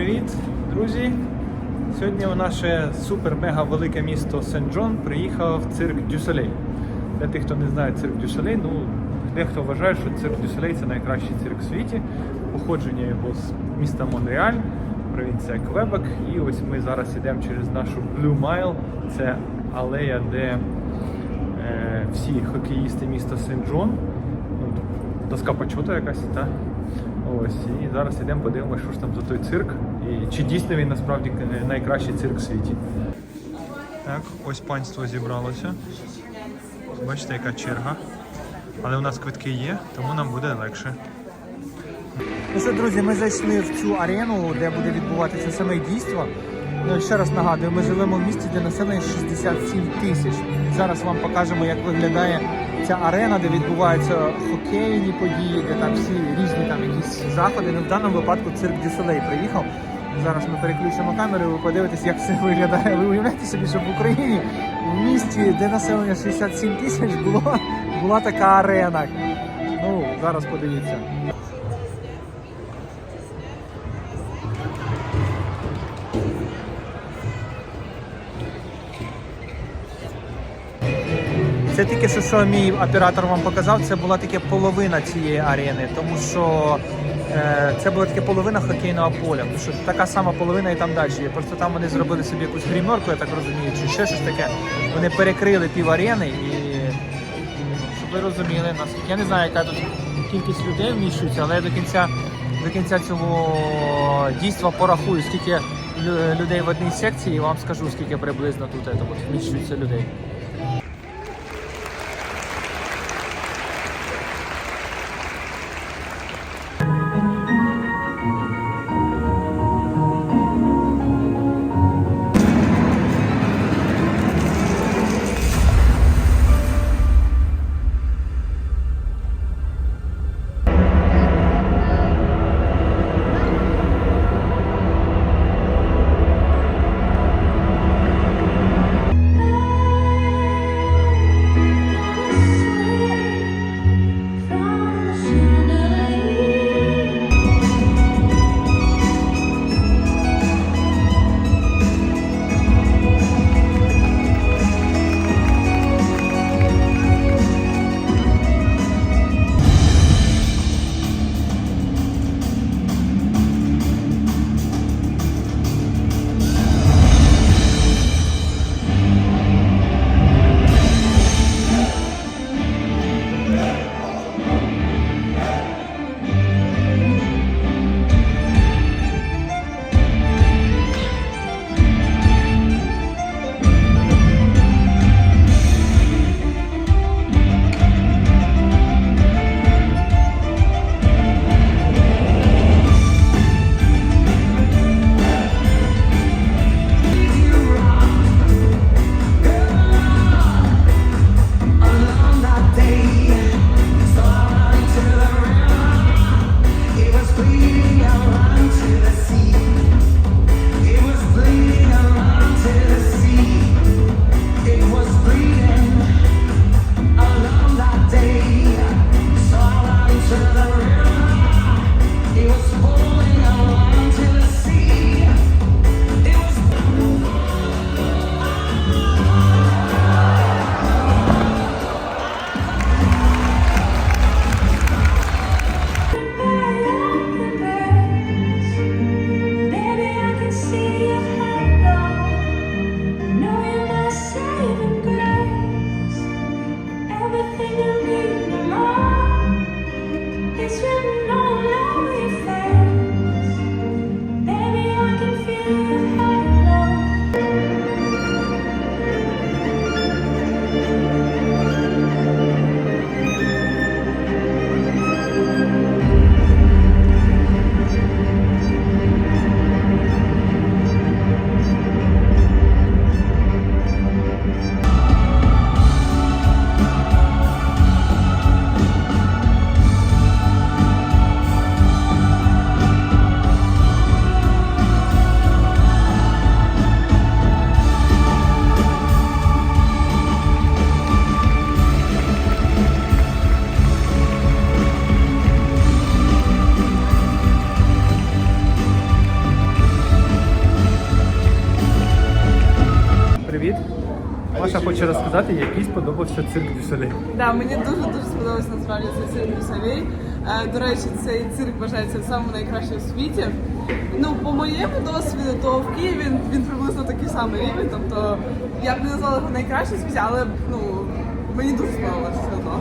Привіт, друзі! Сьогодні у наше супер-мега велике місто Сен-Джон приїхав цирк Дюсолей. Для тих, хто не знає цирк Дюсолей, ну дехто вважає, що цирк Дюсолей це найкращий цирк в світі. Походження його з міста Монреаль, провінція Квебек. І ось ми зараз йдемо через нашу Blue Mile. Це алея, де е, всі хокеїсти міста Сен-Джон. Ну, доска почута якась, так? Ось, і зараз йдемо подивимося, що ж там за той цирк. І чи дійсно він насправді найкращий цирк в світі. Так, ось панство зібралося. Бачите, яка черга. Але у нас квитки є, тому нам буде легше. Ну що, друзі, ми зайшли в цю арену, де буде відбуватися саме дійство. Ну, ще раз нагадую, ми живемо в місті, де населення 67 тисяч. Зараз вам покажемо, як виглядає ця арена, де відбуваються хокейні події, де там всі різні там якісь заходи. Ну, в даному випадку цирк Дюсолей приїхав. Зараз ми переключимо камеру, і ви подивитесь, як це виглядає. Ви уявляєте собі, що в Україні в місті, де населення 67 тисяч, було, була така арена. Ну, зараз подивіться. Це тільки що, що мій оператор вам показав, це була тільки половина цієї арени, тому що це була тільки половина хокейного поля. Тому що така сама половина і там далі є. Просто там вони зробили собі якусь гримерку, я так розумію, чи ще щось таке. Вони перекрили пів арени і щоб ви розуміли, наскільки я не знаю, яка тут кількість людей вміщується, але я до кінця до кінця цього дійства порахую, скільки людей в одній секції, і вам скажу, скільки приблизно тут е, вміщується людей. Маша хоче розказати, який сподобався цирк Дюсолей. Да, мені дуже дуже сподобався насправді цей цирк Дюсалей. Е, До речі, цей цирк вважається самим найкращим у світі. Ну, по моєму досвіду, то в Києві він, він приблизно такий самий рівень. Тобто я б не назвала його найкращим світі, але ну мені дуже сподобалося все одно.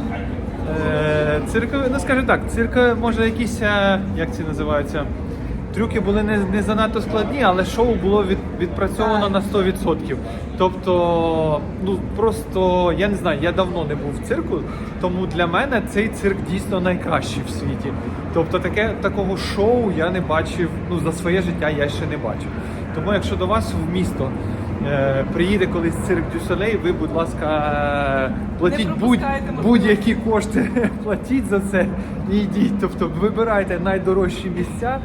Е, цирк, ну скажу так, цирк може якісь, е, як ці називаються, трюки були не, не занадто складні, але шоу було від, відпрацьовано на 100%. Тобто, ну просто я не знаю, я давно не був в цирку, тому для мене цей цирк дійсно найкращий в світі. Тобто, таке такого шоу я не бачив. Ну за своє життя я ще не бачив. Тому, якщо до вас в місто е, приїде колись цирк Дюсолей, ви, будь ласка, е, платіть будь, будь-які кошти, платіть за це і йдіть. Тобто вибирайте найдорожчі місця,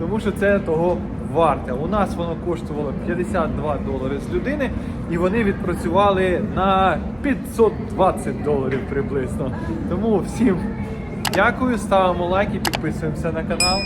тому що це того варте. У нас воно коштувало 52 долари з людини, і вони відпрацювали на 520 доларів приблизно. Тому всім дякую, ставимо лайки, підписуємося на канал.